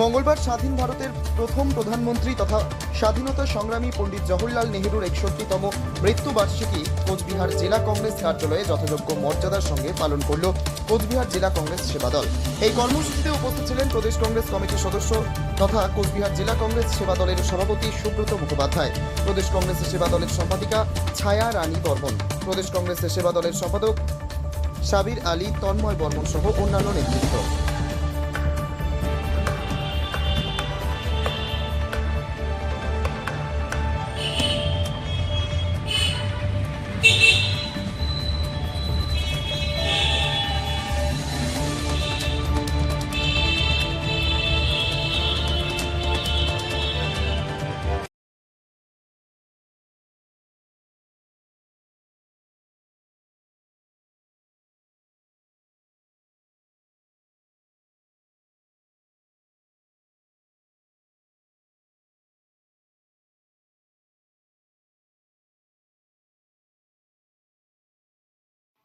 মঙ্গলবার স্বাধীন ভারতের প্রথম প্রধানমন্ত্রী তথা স্বাধীনতা সংগ্রামী পণ্ডিত জওহরলাল নেহরুর একষট্টিতম মৃত্যুবার্ষিকী কোচবিহার জেলা কংগ্রেস কার্যালয়ে যথাযোগ্য মর্যাদার সঙ্গে পালন করল কোচবিহার জেলা কংগ্রেস সেবা দল এই কর্মসূচিতে উপস্থিত ছিলেন প্রদেশ কংগ্রেস কমিটির সদস্য তথা কোচবিহার জেলা কংগ্রেস সেবা দলের সভাপতি সুব্রত মুখোপাধ্যায়, প্রদেশ কংগ্রেসের সেবা দলের সম্পাদিকা ছায়া রানী বর্মন, প্রদেশ কংগ্রেসের সেবা দলের সম্পাদক সাবির আলী তন্ময় বর্মন সহ অন্যান্য নেতৃত্ব।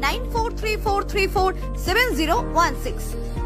9434347016.